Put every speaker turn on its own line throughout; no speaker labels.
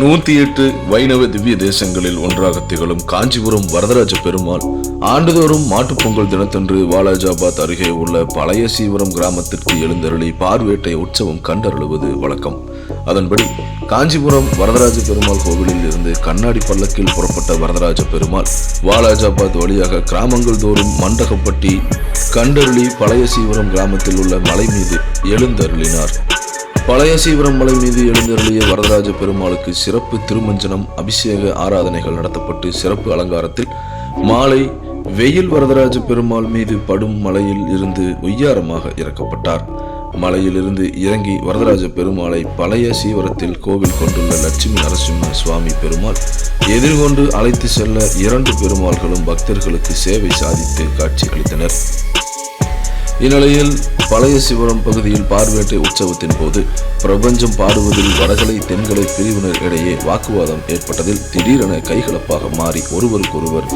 நூத்தி எட்டு வைணவ திவ்ய தேசங்களில் ஒன்றாக திகழும் காஞ்சிபுரம் வரதராஜ பெருமாள் ஆண்டுதோறும் மாட்டுப் பொங்கல் தினத்தன்று வாலாஜாபாத் அருகே உள்ள பழைய சீவரம் கிராமத்திற்கு எழுந்தருளி பார்வேட்டை உற்சவம் கண்டருளுவது வழக்கம். அதன்படி காஞ்சிபுரம் வரதராஜ பெருமாள் கோவிலில் இருந்து கண்ணாடி பல்லக்கில் புறப்பட்ட வரதராஜ பெருமாள் வாலாஜாபாத் வழியாக கிராமங்கள் தோறும் மண்டகப்பட்டி கண்டருளி பழைய சீவரம் கிராமத்தில் உள்ள மலை மீது எழுந்தருளினார். பழைய சீவரம் மலை மீது எழுந்தருளிய வரதராஜ பெருமாளுக்கு சிறப்பு திருமஞ்சனம் அபிஷேக ஆராதனைகள் நடத்தப்பட்டு சிறப்பு அலங்காரத்தில் மாலை வெயில் வரதராஜ பெருமாள் மீது படும் மலையில் இருந்து ஒய்யாரமாக இறக்கப்பட்டார். மலையிலிருந்து இறங்கி வரதராஜ பெருமாளை பழைய சீவரத்தில் கோவில் கொண்டுள்ள லட்சுமி நரசிம்ம சுவாமி பெருமாள் எதிர்கொண்டு அழைத்து செல்ல இரண்டு பெருமாள்களும் பக்தர்களுக்கு சேவை சாதித்து காட்சி அளித்தனர். இந்நிலையில் பழைய சிவரம் பகுதியில் பார்வேட்டை உற்சவத்தின் போது பிரபஞ்சம் பாடுவதில் வடகலை தென்கலை பிரிவினர் இடையே வாக்குவாதம் ஏற்பட்டதில் திடீரென கைகலப்பாக மாறி ஒருவருக்கொருவர்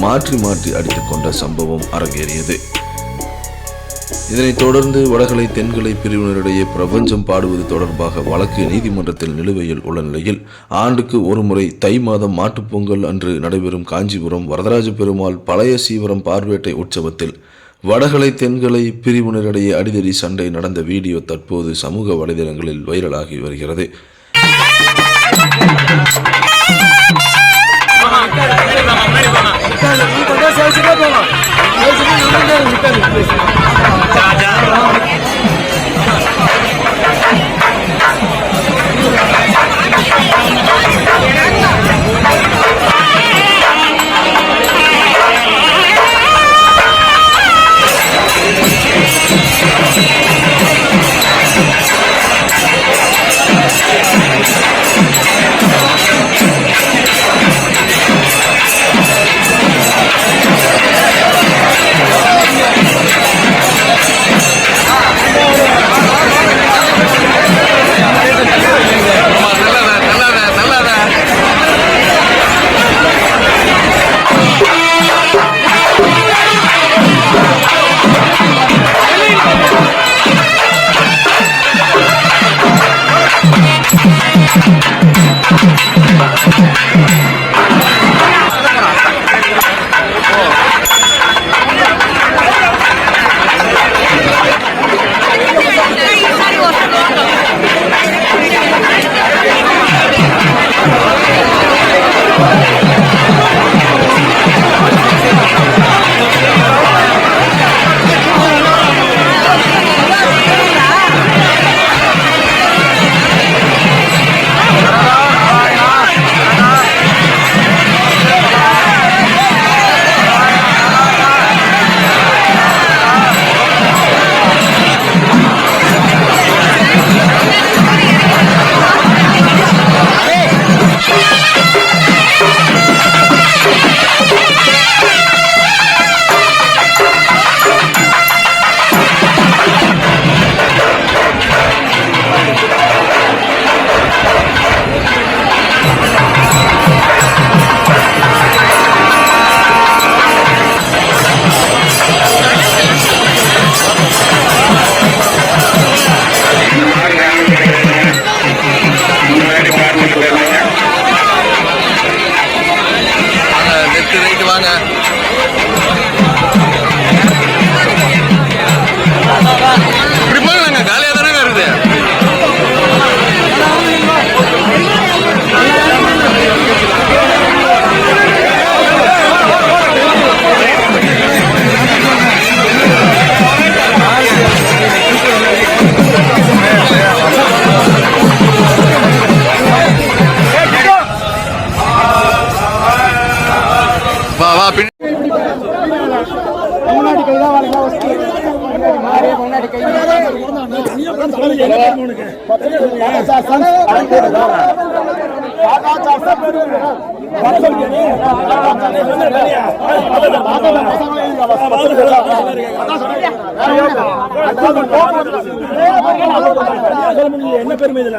மாற்றி மாற்றி அடித்துக் கொண்ட சம்பவம் அரங்கேறியது. இதனைத் தொடர்ந்து வடகலை தென்கலை பிரிவினரிடையே பிரபஞ்சம் பாடுவது தொடர்பாக வழக்கு நீதிமன்றத்தில் நிலுவையில் உள்ள நிலையில் ஆண்டுக்கு ஒருமுறை தை மாதம் மாட்டுப் பொங்கல் அன்று நடைபெறும் காஞ்சிபுரம் வரதராஜ பெருமாள் பழைய சீவரம் பார்வேட்டை உற்சவத்தில் வடகலை தென்கலை பிரிவினரிடையே அடிதடி சண்டை நடந்த வீடியோ தற்போது சமூக வலைதளங்களில் வைரலாகி வருகிறது.
Yeah.
முன்னாடி கை தான் வாங்க வசதி. மாறே முன்னாடி கை.
என்ன பெருமை இதுல?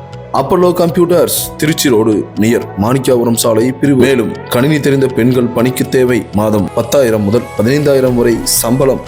Apollo computers Trichy road near Manikkapuram சாலை பிரிவு. மேலும் கணினி தெரிந்த பெண்கள் பணிக்கு தேவை. மாதம் பத்தாயிரம் முதல் பதினைந்தாயிரம் வரை சம்பளம்.